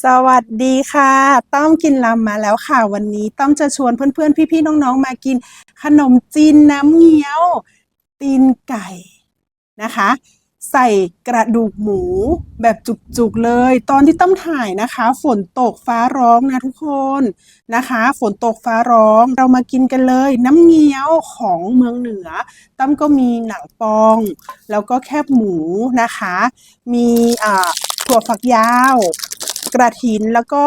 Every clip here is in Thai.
สวัสดีค่ะ ต้อมกินลำมาแล้วค่ะ วันนี้ต้อมจะชวนเพื่อนๆ พี่ๆ น้องๆ มากินขนมจีนน้ำเงี้ยว ตีนไก่นะคะ ใส่กระดูกหมูแบบจุกๆเลย ตอนที่ต้อมถ่ายนะคะ ฝนตกฟ้าร้องนะทุกคนนะคะ ฝนตกฟ้าร้องเรามากินกันเลย น้ำเงี้ยวของเมืองเหนือ ต้อมก็มีหนังปอง แล้วก็แคบหมูนะคะ มีถั่วฝักยาว กระถินแล้วก็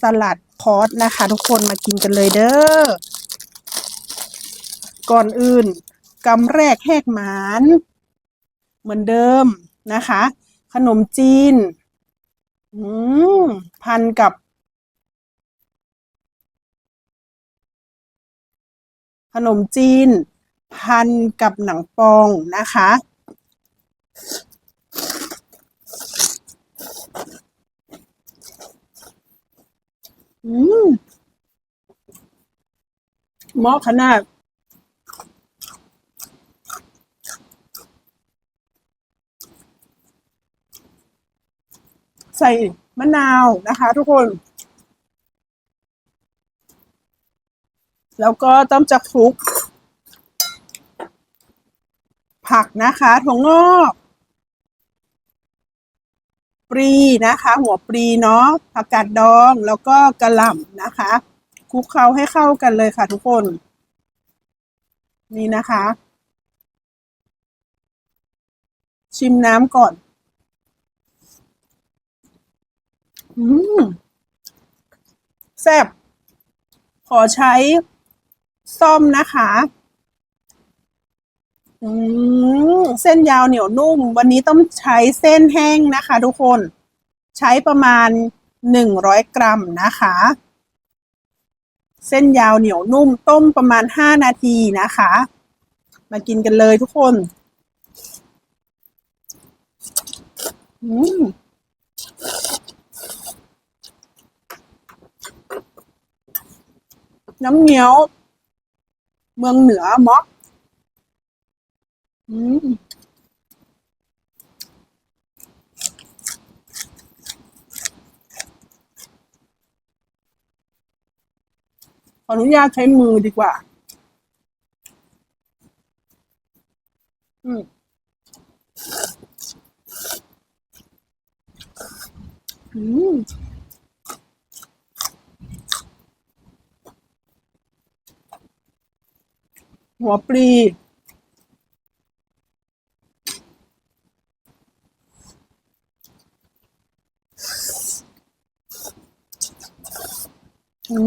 สลัดคอสนะคะ ทุกคนมากินกันเลยเด้อ ก่อนอื่นกำแรกแหกหมาน เหมือนเดิมนะคะ ขนมจีนพันกับ ขนมจีน พันกับหนังปองนะคะ อืมหมาะขนาด ใส่มะนาวนะคะ ทุกคน แล้วก็ต้องจะคลุก ผักนะคะถั่วงอก ปรีนะคะ หัวปรีเนาะผักกาดดองแล้วก็กระหล่ำนะคะคลุกเคล้าให้เข้ากันเลยค่ะทุกคน นี่นะคะ ชิมน้ำก่อน อืมแซ่บขอใช้ซ่อมนะคะ อืมเส้นยาวเหนียวนุ่ม วันนี้ต้องใช้เส้นแห้งนะคะ ทุกคน ใช้ประมาณหนึ่งร้อยกรัมนะคะ เส้นยาวเหนียวนุ่ม ต้มประมาณห้านาทีนะคะ มากินกันเลยทุกคน อืมน้ำเงี้ยว เมืองเหนือมาะ อืมขออนุญาตใช้มือดีกว่า อืม อืม หัวปลี อื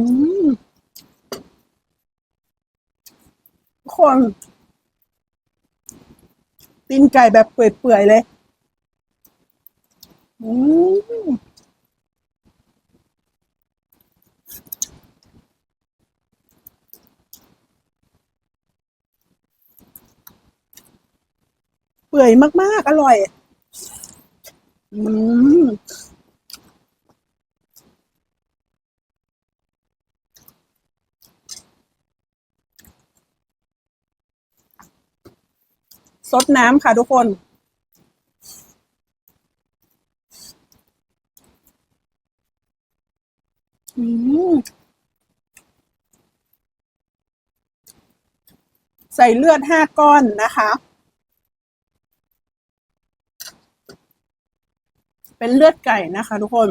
มทุกคนตีนไก่แบบเปื่อยๆเลย อืมเปื่อยมาก ๆ อร่อย อืม ซดน้ำค่ะทุกคน อืมใส่เลือดห้าก้อนนะคะ เป็นเลือดไก่นะคะทุกคน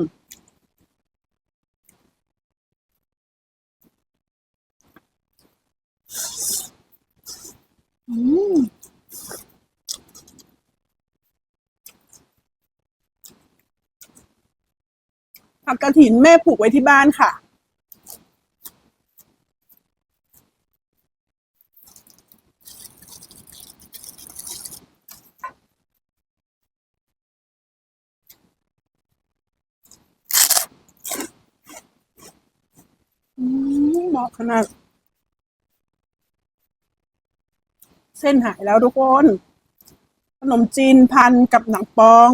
อืม ผักกระถินแม่ปลูกไว้ที่บ้านค่ะ อืมเหมาะขนาด เส้นหายแล้วทุกคน ขนมจีนพันกับหนังปอง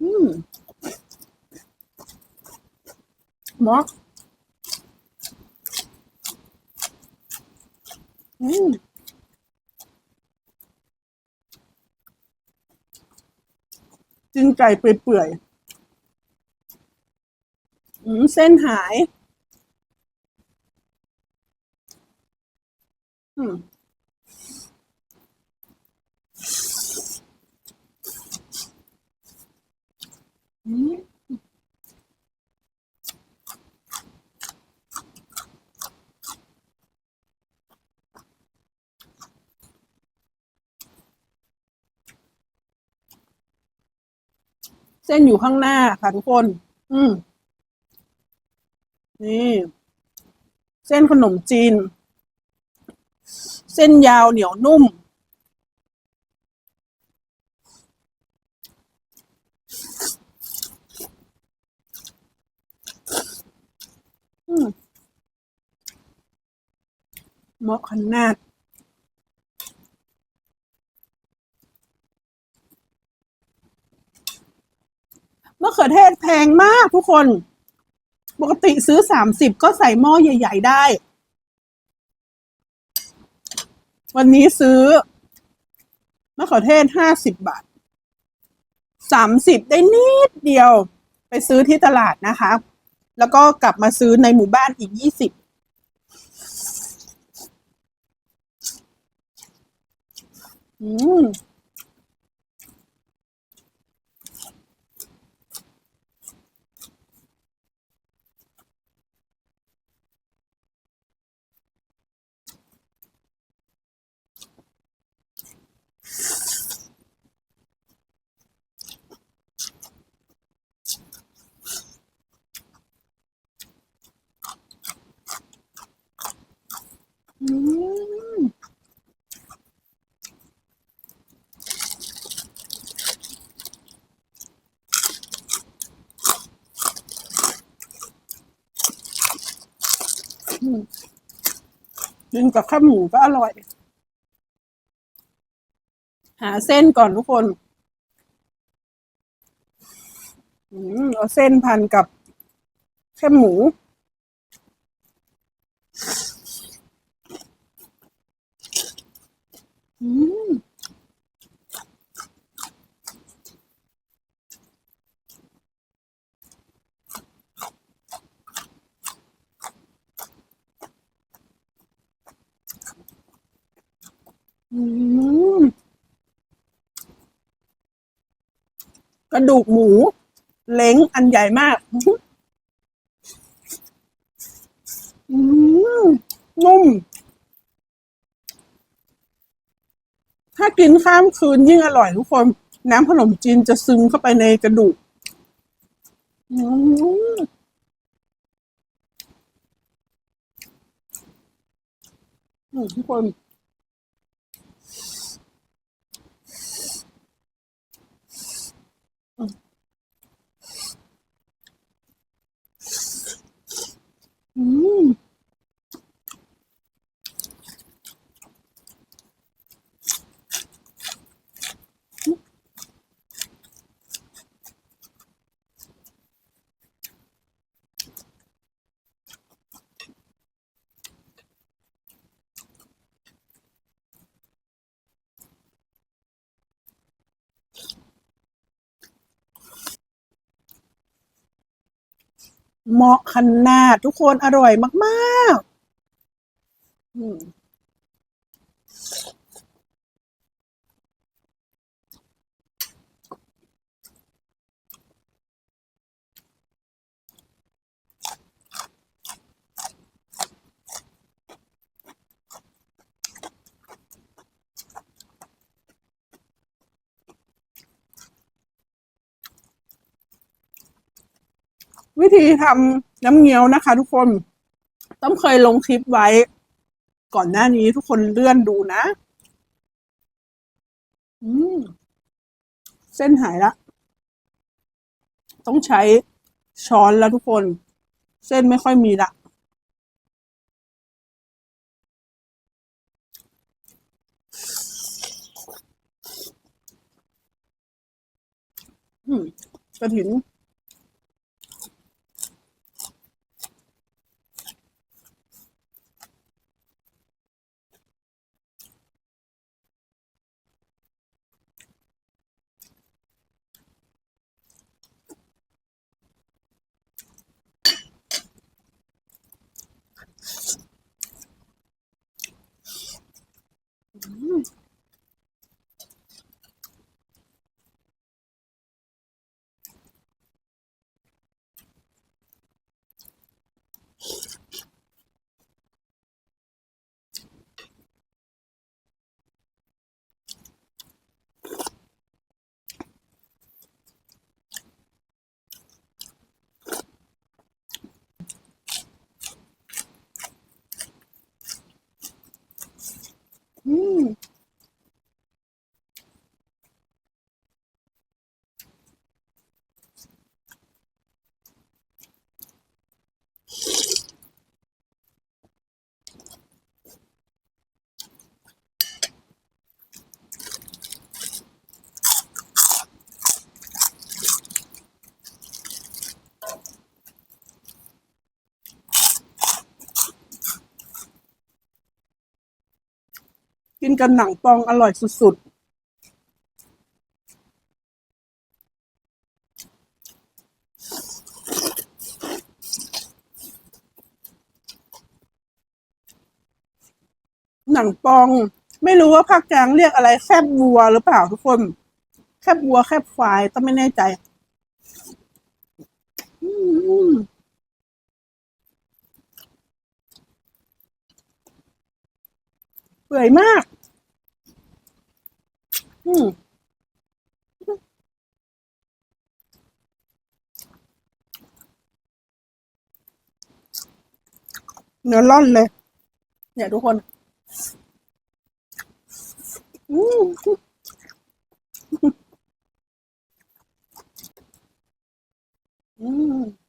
อืม เหมาะอืมจิ้นไก่เปื่อยๆอืมเส้นหาย อืมอืม ส้นอยู่ข้างหน้าค่ะทุกคน อืม นี่ เส้นขนมจีน เส้นยาวเหนียวนุ่ม อืมเหมาะขนาด มะเขือเทศแพงมากทุกคน ปกติซื้อสามสิบก็ใส่หม้อใหญ่ ๆ ได้ วันนี้ซื้อมะเขือเทศห้าสิบบาทสามสิบได้นิดเดียว ไปซื้อที่ตลาดนะคะ แล้วก็กลับมาซื้อในหมู่บ้านอีกยี่สิบอืม กินกับข้าวหมูก็อร่อย หาเส้นก่อนทุกคนอืมเอาเส้นพันกับแค่หมู กระดูกหมูเล้งอันใหญ่มาก นุ่ม ถ้ากินข้ามคืนยิ่งอร่อยทุกคน น้ำขนมจีนจะซึมเข้าไปในกระดูกทุกคน อืม เหมาะขนาดทุกคนอร่อยมากๆ วิธีทำน้ำเงี้ยวนะคะ ทุกคน ต้องเคยลงคลิปไว้ ก่อนหน้านี้ทุกคนเลื่อนดูนะ อืม เส้นหายละ ต้องใช้ช้อนแล้วทุกคน เส้นไม่ค่อยมีละอืมกระถิน กินกับหนังปองอร่อยสุดๆ หนังปอง ไม่รู้ว่าภาคกลางเรียกอะไรแคบวัวหรือเปล่าทุกคน แคบวัวแคบควายต้องไม่แน่ใจ อืม เปื่อยมาก อืมเนื้อร่อนเลย เนี่ยทุกคน อืมอืม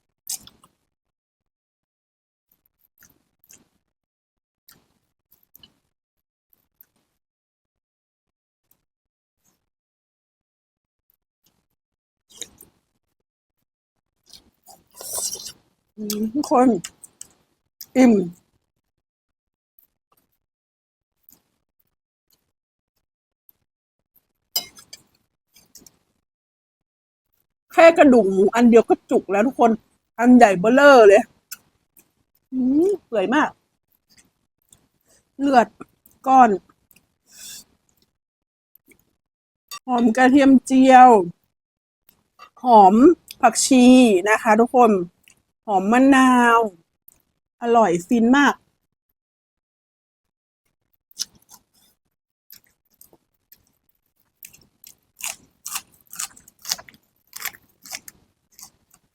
ทุกคน อิ่ม แค่กระดูกหมูอันเดียวก็จุกแล้วทุกคน อันใหญ่เบ้อเร่อเลยอืมเปื่อยมาก เลือดก้อน หอมกระเทียมเจียว หอมผักชีนะคะทุกคน หอมมะนาว อร่อยฟินมาก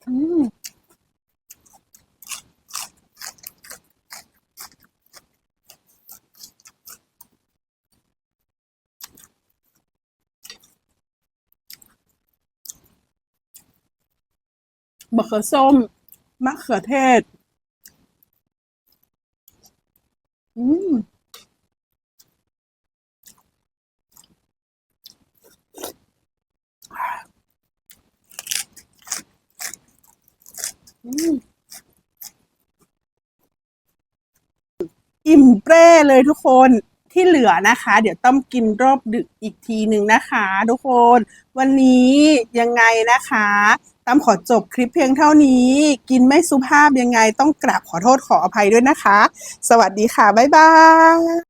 อืมมะเขือส้ม มะเขือเทศ อืมอืมอิ่มแปร่เลยทุกคน ที่เหลือนะคะ เดี๋ยวต้องกินรอบดึกอีกทีหนึ่งนะคะ ทุกคน วันนี้ยังไงนะคะตั้มขอจบคลิปเพียงเท่านี้ กินไม่สุภาพยังไงต้องกราบขอโทษขออภัยด้วยนะคะ สวัสดีค่ะ บ๊ายบาย